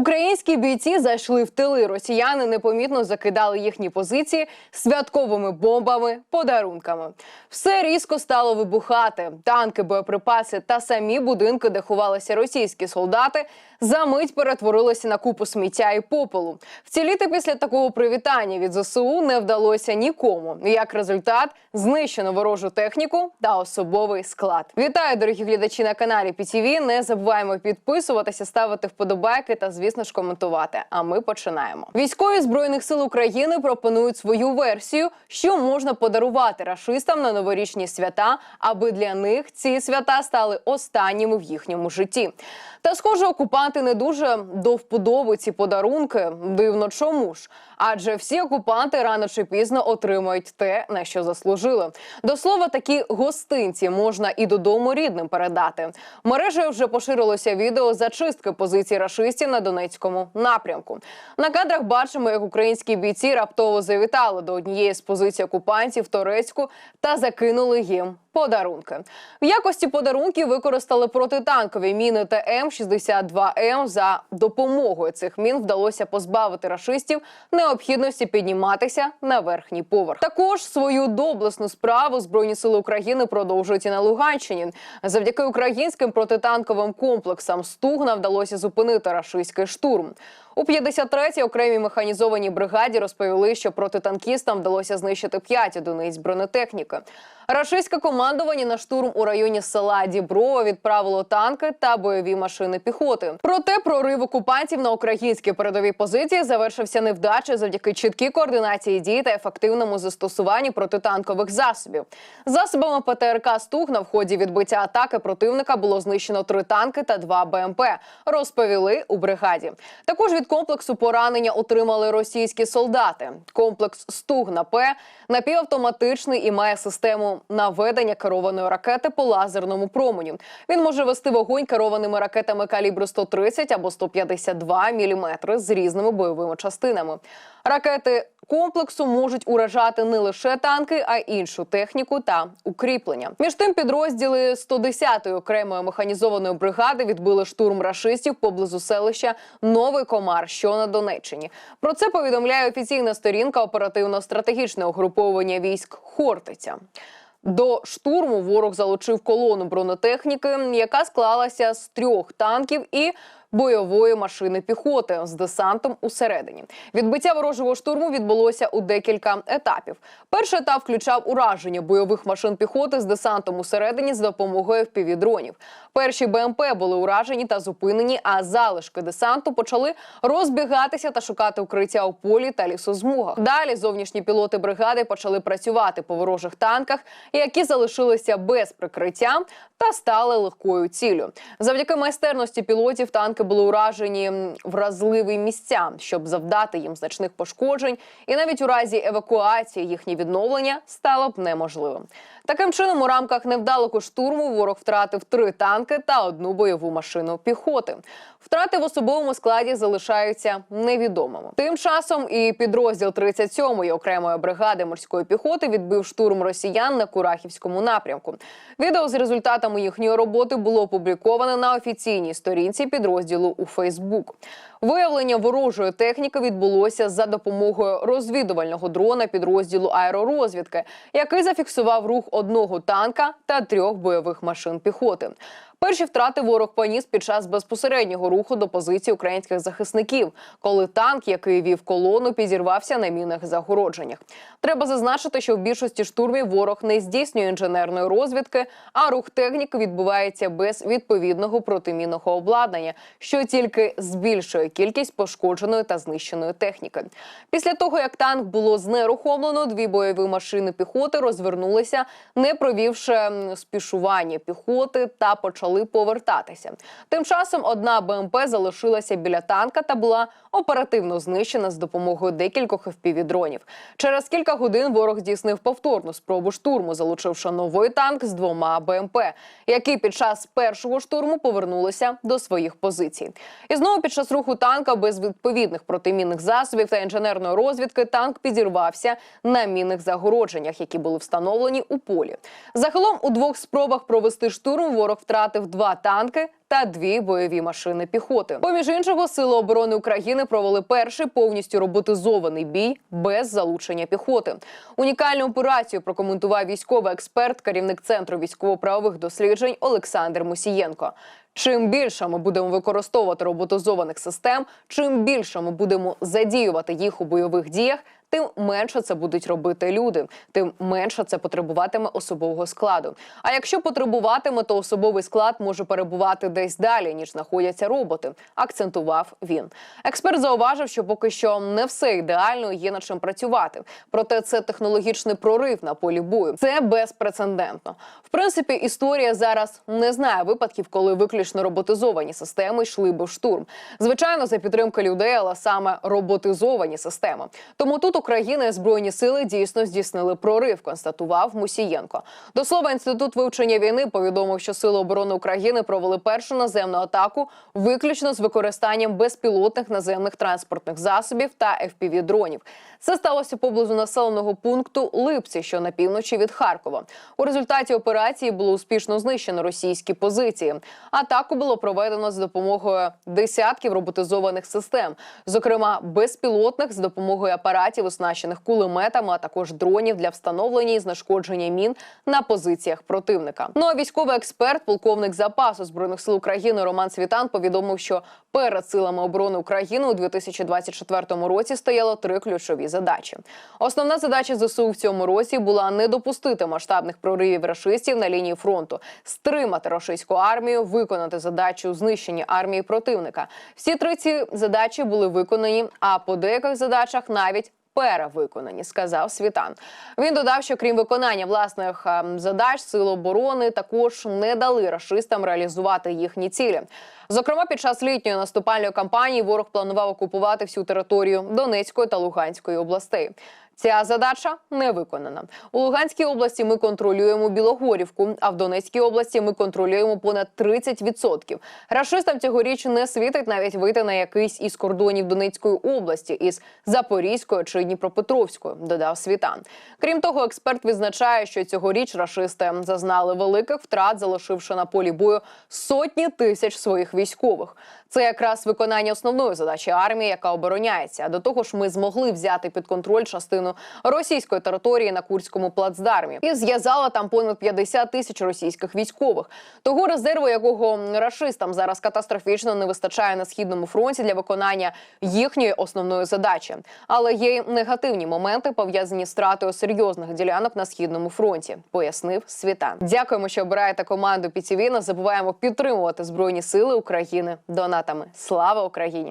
Українські бійці зайшли в тили. Росіяни непомітно закидали їхні позиції святковими бомбами, подарунками. Все різко стало вибухати. Танки, боєприпаси та самі будинки, де ховалися російські солдати, за мить перетворилися на купу сміття і попелу. Вціліти після такого привітання від ЗСУ не вдалося нікому. Як результат, знищено ворожу техніку та особовий склад. Вітаю, дорогі глядачі на каналі ПТВ. Не забуваємо підписуватися, ставити вподобайки та, звісно ж, коментувати. А ми починаємо. Військові збройних сил України пропонують свою версію, що можна подарувати рашистам на новорічні свята, аби для них ці свята стали останніми в їхньому житті. Та схоже, Магнати не дуже до вподоби ці подарунки. Дивно чому ж? Адже всі окупанти рано чи пізно отримають те, на що заслужили. До слова, такі гостинці можна і додому рідним передати. Мережею вже поширилося відео зачистки позицій рашистів на Донецькому напрямку. На кадрах бачимо, як українські бійці раптово завітали до однієї з позицій окупантів Торецьку та закинули їм. Подарунки в якості подарунків використали протитанкові міни ТМ 62 ЕМ за допомогою цих мін вдалося позбавити рашистів необхідності підніматися на верхній поверх. Також свою доблесну справу збройні сили України продовжують і на Луганщині. Завдяки українським протитанковим комплексам Стугна вдалося зупинити рашистський штурм. У 53-й окремій механізованій бригаді розповіли, що протитанкістам вдалося знищити 5 одиниць бронетехніки. Рашистське командування на штурм у районі села Діброва відправило танки та бойові машини піхоти. Проте прорив окупантів на українські передові позиції завершився невдачею завдяки чіткій координації дій та ефективному застосуванні протитанкових засобів. Засобами ПТРК «Стугна» в ході відбиття атаки противника було знищено три танки та два БМП. Розповіли у бригаді. Також від комплексу поранення отримали російські солдати. Комплекс «Стугна П» напівавтоматичний і має систему наведення керованої ракети по лазерному променю. Він може вести вогонь керованими ракетами калібру 130 або 152 мм з різними бойовими частинами. Ракети комплексу можуть уражати не лише танки, а й іншу техніку та укріплення. Між тим, підрозділи 110-ї окремої механізованої бригади відбили штурм рашистів поблизу селища Новий Комар, що на Донеччині. Про це повідомляє офіційна сторінка оперативно-стратегічного угруповання військ Хортиця. До штурму ворог залучив колону бронетехніки, яка склалася з трьох танків і бойової машини піхоти з десантом усередині. Відбиття ворожого штурму відбулося у декілька етапів. Перший етап включав ураження бойових машин піхоти з десантом усередині з допомогою впівдронів. Перші БМП були уражені та зупинені, а залишки десанту почали розбігатися та шукати укриття у полі та лісозмугах. Далі зовнішні пілоти бригади почали працювати по ворожих танках, які залишилися без прикриття та стали легкою ціллю. Завдяки майстерності пілотів танки були уражені вразливі місця, щоб завдати їм значних пошкоджень, і навіть у разі евакуації їхнє відновлення стало б неможливим. Таким чином, у рамках невдалого штурму ворог втратив три танки та одну бойову машину піхоти. Втрати в особовому складі залишаються невідомими. Тим часом і підрозділ 37-ї окремої бригади морської піхоти відбив штурм росіян на Курахівському напрямку. Відео з результатами їхньої роботи було опубліковане на офіційній сторінці підрозділу у Фейсбук. Виявлення ворожої техніки відбулося за допомогою розвідувального дрона підрозділу аеророзвідки, який зафіксував рух одного танка та трьох бойових машин піхоти. Перші втрати ворог поніс під час безпосереднього руху до позиції українських захисників, коли танк, який вів колону, підірвався на мінних загородженнях. Треба зазначити, що в більшості штурмів ворог не здійснює інженерної розвідки, а рух техніки відбувається без відповідного протимінного обладнання, що тільки збільшує кількість пошкодженої та знищеної техніки. Після того як танк було знерухомлено, дві бойові машини піхоти розвернулися, не провівши спішування піхоти та почали повертатися. Тим часом одна БМП залишилася біля танка та була оперативно знищена з допомогою декількох FPV-дронів. Через кілька годин ворог здійснив повторну спробу штурму, залучивши новий танк з двома БМП, які під час першого штурму повернулися до своїх позицій. І знову під час руху танка без відповідних протимінних засобів та інженерної розвідки танк підірвався на мінних загородженнях, які були встановлені у полі. Загалом у двох спробах провести штурм ворог втратив два танки та дві бойові машини піхоти. Поміж іншого, сили оборони України провели перший повністю роботизований бій без залучення піхоти. Унікальну операцію прокоментував військовий експерт, керівник центру військово-правових досліджень Олександр Мусієнко. Чим більше ми будемо використовувати роботизованих систем, чим більше ми будемо задіювати їх у бойових діях, тим менше це будуть робити люди, тим менше це потребуватиме особового складу. А якщо потребуватиме, то особовий склад може перебувати десь далі, ніж знаходяться роботи. Акцентував він. Експерт зауважив, що поки що не все ідеально є над чим працювати. Проте це технологічний прорив на полі бою. Це безпрецедентно. В принципі, історія зараз не знає випадків, коли виключно роботизовані системи йшли би в штурм. Звичайно, за підтримки людей, але саме роботизовані системи. Тому тут Україна збройні сили дійсно здійснили прорив, констатував Мусієнко. До слова, інститут вивчення війни повідомив, що сили оборони України провели першу наземну атаку виключно з використанням безпілотних наземних транспортних засобів та fpv дронів. Це сталося поблизу населеного пункту Липці, що на півночі від Харкова. У результаті операції було успішно знищено російські позиції. Атаку було проведено з допомогою десятків роботизованих систем, зокрема безпілотних з допомогою апаратів, оснащених кулеметами, а також дронів для встановлення і знешкодження мін на позиціях противника. Ну а військовий експерт, полковник запасу збройних сил України Роман Світан повідомив, що перед силами оборони України у 2024 році стояло три ключові задачі. Основна задача ЗСУ в цьому році була не допустити масштабних проривів рашистів на лінії фронту, стримати рашистську армію, виконати задачу знищення армії противника. Всі три ці задачі були виконані, а по деяких задачах навіть. Перевиконані, сказав Світан. Він додав, що крім виконання власних ем, задач, сили оборони також не дали рашистам реалізувати їхні цілі. Зокрема, під час літньої наступальної кампанії ворог планував окупувати всю територію Донецької та Луганської областей. Ця задача не виконана. У Луганській області ми контролюємо Білогорівку, а в Донецькій області ми контролюємо понад 30%. Рашистам цьогоріч не світить навіть вийти на якийсь із кордонів Донецької області із Запорізькою чи Дніпропетровською, додав Світан. Крім того, експерт відзначає, що цьогоріч рашисти зазнали великих втрат, залишивши на полі бою сотні тисяч своїх військових. Це якраз виконання основної задачі армії, яка обороняється. До того ж, ми змогли взяти під контроль частину російської території на Курському плацдармі і зв'язала там понад 50 тисяч російських військових. Того резерву, якого рашистам зараз катастрофічно не вистачає на східному фронті для виконання їхньої основної задачі. Але є й негативні моменти пов'язані з втратою серйозних ділянок на східному фронті, пояснив Світан. Дякуємо, що обираєте команду ПІТІВІ. Не забуваємо підтримувати збройні сили України донатами. Слава Україні!